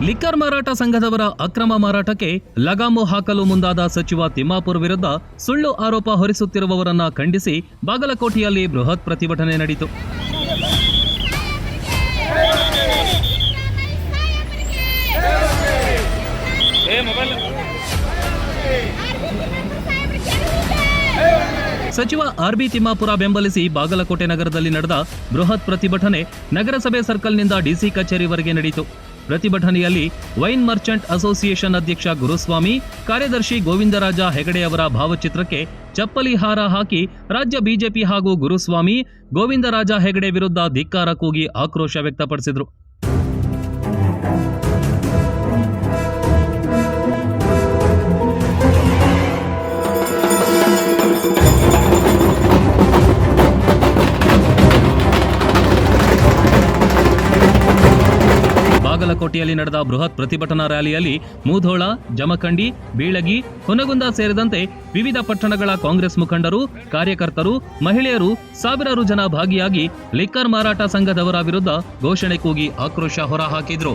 Liquor ಮಾರಾಟ ಸಂಘದವರ ಅಕ್ರಮ ಮಾರಾಟಕ್ಕೆ ಲಗಾಮು ಹಾಕಲು ಮುಂದಾದ ಸಚಿವ ತಿಮ್ಮಾಪುರ್ ವಿರುದ್ಧ ಸುಳ್ಳು ಆರೋಪ ಹೊರಿಸುತ್ತಿರುವವರನ್ನ ಖಂಡಿಸಿ ಬಾಗಲಕೋಟೆಯಲ್ಲಿ ಬೃಹತ್ ಪ್ರತಿಭಟನೆ ನಡೆಯಿತು ಸಚಿವ ಆರ್ ಬಿ ತಿಮ್ಮಾಪುರ ಬೆಂಬಲಿಸಿ ಬಾಗಲಕೋಟೆ ನಗರದಲ್ಲಿ ನಡೆದ ಬೃಹತ್ ಪ್ರತಿಭಟನೆ ನಗರಸಭೆ ಸರ್ಕಲ್ನಿಂದ ಡಿಸಿ ಕಚೇರಿವರೆಗೆ ನಡೆಯಿತು ಪ್ರತಿಭಟನೆಯಲ್ಲಿ ವೈನ್ ಮರ್ಚೆಂಟ್ ಅಸೋಸಿಯೇಷನ್ ಅಧ್ಯಕ್ಷ ಗುರುಸ್ವಾಮಿ, ಕಾರ್ಯದರ್ಶಿ ಗೋವಿಂದರಾಜ ಹೆಗಡೆ ಅವರ ಭಾವಚಿತ್ರಕ್ಕೆ ಚಪ್ಪಲಿ ಹಾರ ಹಾಕಿ ರಾಜ್ಯ ಬಿಜೆಪಿ ಹಾಗೂ ಗುರುಸ್ವಾಮಿ, ಗೋವಿಂದರಾಜ ಹೆಗಡೆ ವಿರುದ್ಧ ಧಿಕ್ಕಾರ ಕೂಗಿ ಆಕ್ರೋಶ ವ್ಯಕ್ತಪಡಿಸಿದರು. ಬಾಗಲಕೋಟೆಯಲ್ಲಿ ನಡೆದ ಬೃಹತ್ ಪ್ರತಿಭಟನಾ ರ್ಯಾಲಿಯಲ್ಲಿ ಮೂಧೋಳ, ಜಮಖಂಡಿ, ಬೀಳಗಿ, ಹೊನಗುಂದ ಸೇರಿದಂತೆ ವಿವಿಧ ಪಟ್ಟಣಗಳ ಕಾಂಗ್ರೆಸ್ ಮುಖಂಡರು, ಕಾರ್ಯಕರ್ತರು, ಮಹಿಳೆಯರು ಸಾವಿರಾರು ಜನ ಭಾಗಿಯಾಗಿ ಲಿಕ್ಕರ್ ಮಾರಾಟ ಸಂಘದವರ ವಿರುದ್ಧ ಘೋಷಣೆ ಕೂಗಿ ಆಕ್ರೋಶ ಹೊರಹಾಕಿದ್ರು.